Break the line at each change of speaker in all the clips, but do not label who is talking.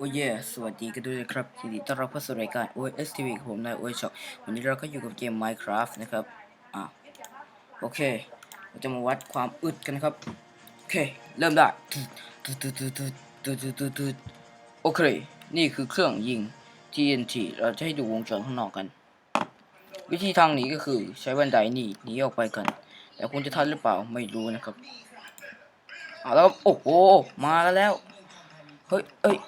โอ้ยสวัสดีกันด้วยครับยินดีต้อนรับเข้าสู่รายการ OS TV ของผมนายโอช็อปวันนี้เราก็อยู่กับเกม Minecraft นะครับ อะ โอเค เราจะมาวัดความอึดกันครับ โอเค เริ่มได้ตึ๊ดตึ๊ดตึ๊ดตึ๊ดตึ๊ดตึ๊ดตึ๊ดโอเค นี่คือเครื่องยิง TNT เราจะให้ดูวงจรข้างนอกกัน วิธีทางนี้ก็คือใช้บันไดนี่หนีออกไปกัน แต่คุณจะทันหรือเปล่าไม่รู้นะครับอ่าแล้ว โอ้โห มาแล้ว เฮ้ยเฮ้ย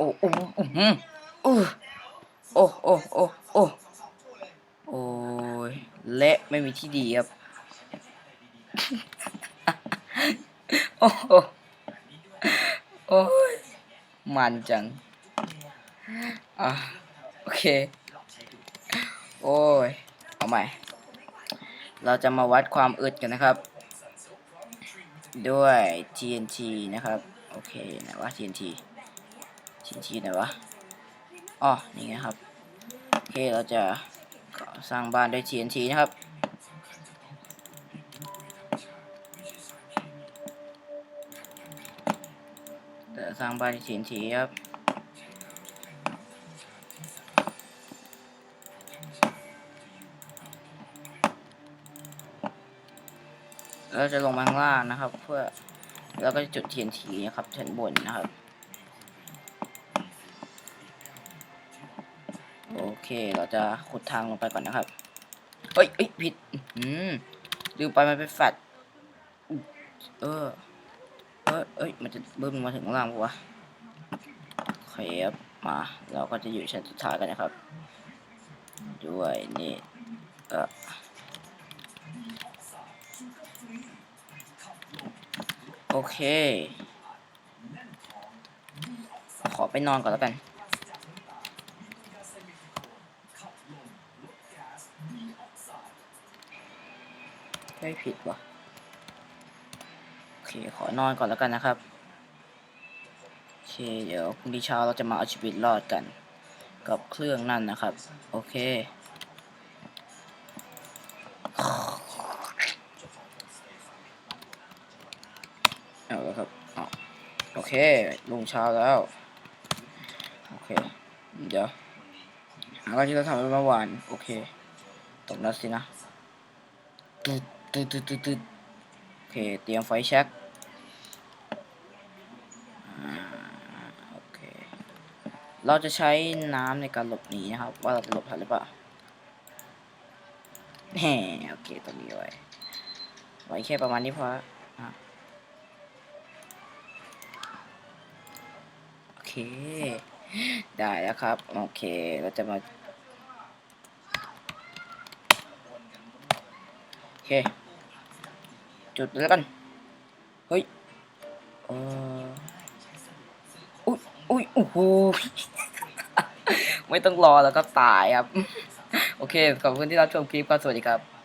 อ้โอ้อื้อหืออู้โอ้โอ้โอ้โอ้โอ้ยเละไม่มีที่ดีครับโอ้โโอ้ยมันจัง อะ โอเค โอ้ย เอาใหม่ เราจะมาวัดความอึดกันนะครับ ด้วย TNT นะครับ โอเคไหนว่า TNT TNT ไหนวะอ๋อนี่ไงครับ โอเค เราจะสร้างบ้านด้วย TNT นะครับ จะสร้างบ้านด้วย TNT ครับ เราจะลงมาข้างล่างนะครับ เพื่อ แล้วก็จะจุด TNT นะครับชั้นบนนะครับ โอเค เราจะขุดทางลงไปก่อนนะครับ เฮ้ยเอ้ยผิด อืมลืมไปมันเป็นแฟลตอุ๊ยเออ เอยเอ้ย มันจะเบิ้มมาถึงล่างปะวะเคครับมา เราก็จะอยู่ชั้นสุดท้ายกันนะครับ ด้วยนี่เออโอเค ขอไปนอนก่อนแล้วกัน ไม่ผิดวะโอเค ขอนอนก่อนแล้วกันนะครับ โอเค เดี๋ยวพรุ่งนี้เช้าเราจะมาเอาชีวิตรอดกัน กับเครื่องนั่นนะครับ โอเคเอาแล้วครับเอาโอเคลุงเช้าแล้ว โอเค เดี๋ยวหาการที่เราทำไปเมื่อวาน โอเค ตกนัดสินะตึ๊ด ตึ๊ดตึ๊ดตึ๊ดตึ๊ดโอเค เตรียมไฟแช็กโอเค เราจะใช้น้ำในการหลบหนีนะครับ ว่าเราจะหลบทันหรือเปล่าแหมโอเคตรงนี้ไว้ ไว้แค่ประมาณนี้พอโอเค ได้แล้วครับ โอเค เราจะมา โอเค จุดแล้วกัน เฮ้ยเออุ้ยอุ้ยโอ้โหไม่ต้องรอแล้วก็ตายครับ โอเค ขอบคุณที่รับชมคลิปครับสวัสดีครับ